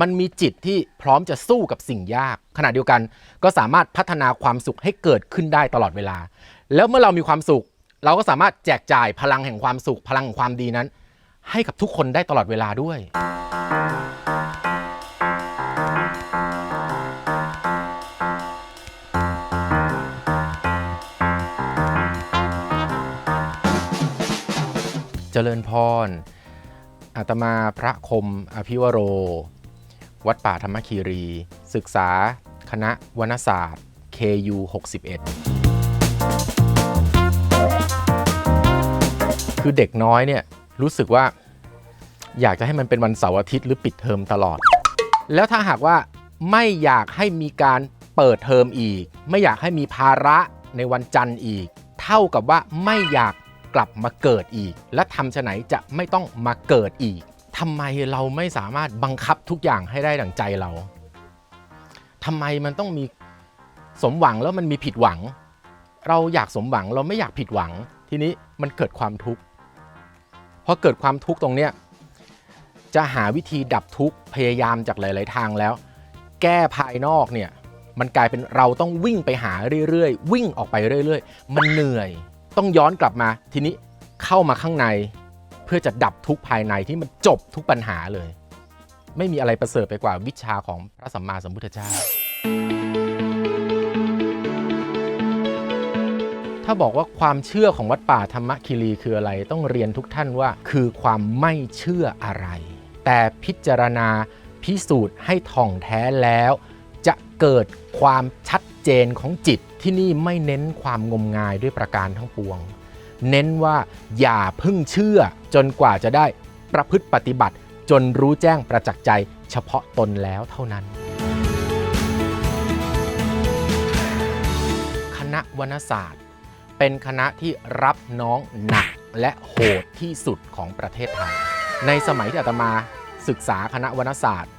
มันมีจิตที่พร้อมจะสู้กับสิ่งยาก ขณะเดียวกันก็สามารถพัฒนาความสุขให้เกิดขึ้นได้ตลอดเวลา แล้วเมื่อเรามีความสุข เราก็สามารถแจกจ่ายพลังแห่งความสุข พลังแห่งความดีนั้น ให้กับทุกคนได้ตลอดเวลาด้วย เจริญพรอาตมาพระคมอภิวโร วัดป่าธรรมคีรี ศึกษา คณะวรรณศาสตร์ KU 61 คือเด็กน้อยเนี่ยรู้สึกว่าอยากจะให้มันเป็นวันเสาร์อาทิตย์หรือปิดเทอมตลอด แล้วถ้าหากว่าไม่อยากให้มีการเปิดเทอมอีก ไม่อยากให้มีภาระในวันจันทร์อีก เท่ากับว่าไม่อยากกลับมาเกิดอีก และทำฉะไหนจะไม่ต้องมาเกิดอีก ทำไมเราไม่สามารถบังคับทุกอย่างให้ได้ดั่งใจเราทำไมมันต้องมีสมหวังแล้วมันมีผิดหวัง เราอยากสมหวังเราไม่อยากผิดหวัง ทีนี้มันเกิดความทุกข์พอเกิดความทุกข์ตรงเนี้ยจะหาวิธีดับทุกข์พยายามจากหลาย ๆ ทางแล้ว แก้ภายนอกเนี่ยมันกลายเป็นเราต้องวิ่งไปหาเรื่อย ๆ วิ่งออกไปเรื่อย ๆ มันเหนื่อย ต้องย้อนกลับมา ทีนี้เข้ามาข้างใน พื่อจะดับทุกภายในที่มันจบทุกปัญหาเลย ไม่มีอะไรประเสริฐไปกว่าวิชาของพระสัมมาสัมพุทธเจ้า ถ้าบอกว่าความเชื่อของวัดป่าธรรมคีรีคืออะไร ต้องเรียนทุกท่านว่าคือความไม่เชื่ออะไร แต่พิจารณาพิสูจน์ให้ท่องแท้แล้ว จะเกิดความชัดเจนของจิตที่นี่ไม่เน้นความงมงายด้วยประการทั้งปวง เน้นว่าอย่าพึ่งเชื่อ จนกว่าจะได้ประพฤติปฏิบัติ จนรู้แจ้งประจักษ์ใจเฉพาะตนแล้วเท่านั้น คณะวรรณศาสตร์ เป็นคณะที่รับน้องหนักและโหดที่สุดของประเทศไทย ในสมัยที่อาตมาศึกษาคณะวรรณศาสตร์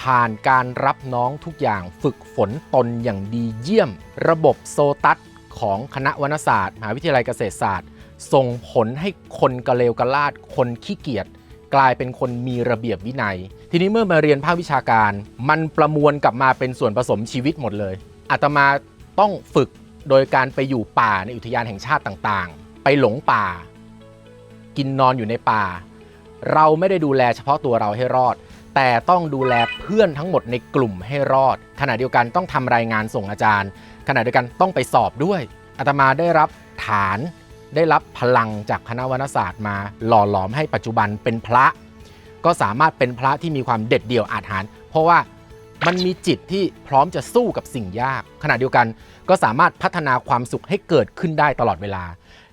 ผ่านการรับน้องทุกอย่างฝึกฝนตนอย่างดีเยี่ยม ระบบโซตัสของคณะวรรณศาสตร์มหาวิทยาลัยเกษตรศาสตร์ ส่งผลให้คนกระเลวกระลาดคนขี้เกียจกลายเป็นคนมีระเบียบวินัย ทีนี้เมื่อมาเรียนภาควิชาการ มันประมวลกลับมาเป็นส่วนผสมชีวิตหมดเลยอาตมาต้องฝึกโดยการไปอยู่ป่าในอุทยานแห่งชาติต่างๆ ไปหลงป่า กินนอนอยู่ในป่า เราไม่ได้ดูแลเฉพาะตัวเราให้รอด แต่ต้องดูแลเพื่อนทั้งหมดในกลุ่มให้รอด ขณะเดียวกันต้องทำรายงานส่งอาจารย์ ขณะเดียวกันต้องไปสอบด้วยอาตมาได้รับฐาน ได้รับพลังจากคณะวรรณศาสตร์มาหล่อหลอมให้ปัจจุบันเป็นพระ ก็สามารถเป็นพระที่มีความเด็ดเดี่ยวอาจหารเพราะว่ามันมีจิตที่พร้อมจะสู้กับสิ่งยาก ขณะเดียวกันก็สามารถพัฒนาความสุขให้เกิดขึ้นได้ตลอดเวลา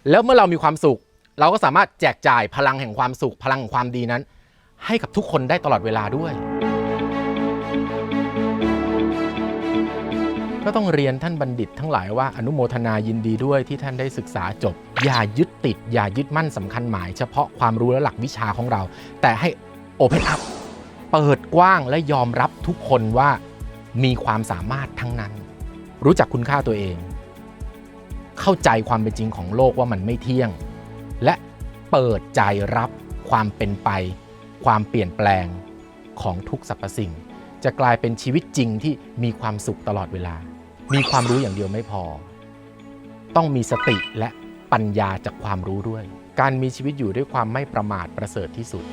แล้วเมื่อเรามีความสุข เราก็สามารถแจกจ่ายพลังแห่งความสุข พลังแห่งความดีนั้น ให้กับทุกคนได้ตลอดเวลาด้วย ก็ต้องเรียนท่านบัณฑิตทั้งหลายว่าอนุโมทนายินดีด้วยที่ท่านได้ศึกษาจบ อย่ายึดติด อย่ายึดมั่นสำคัญหมายเฉพาะความรู้และหลักวิชาของเรา แต่ให้โอเพนอัพเปิดกว้างและยอมรับทุกคนว่ามีความสามารถทั้งนั้น รู้จักคุณค่าตัวเอง เข้าใจความเป็นจริงของโลกว่ามันไม่เที่ยง และเปิดใจรับความเป็นไป ความเปลี่ยนแปลงของทุกสรรพสิ่ง จะกลายเป็นชีวิตจริงที่มีความสุขตลอดเวลา มีความรู้อย่างเดียวไม่พอ ต้องมีสติและปัญญาจากความรู้ด้วย การมีชีวิตอยู่ด้วยความไม่ประมาทประเสริฐที่สุด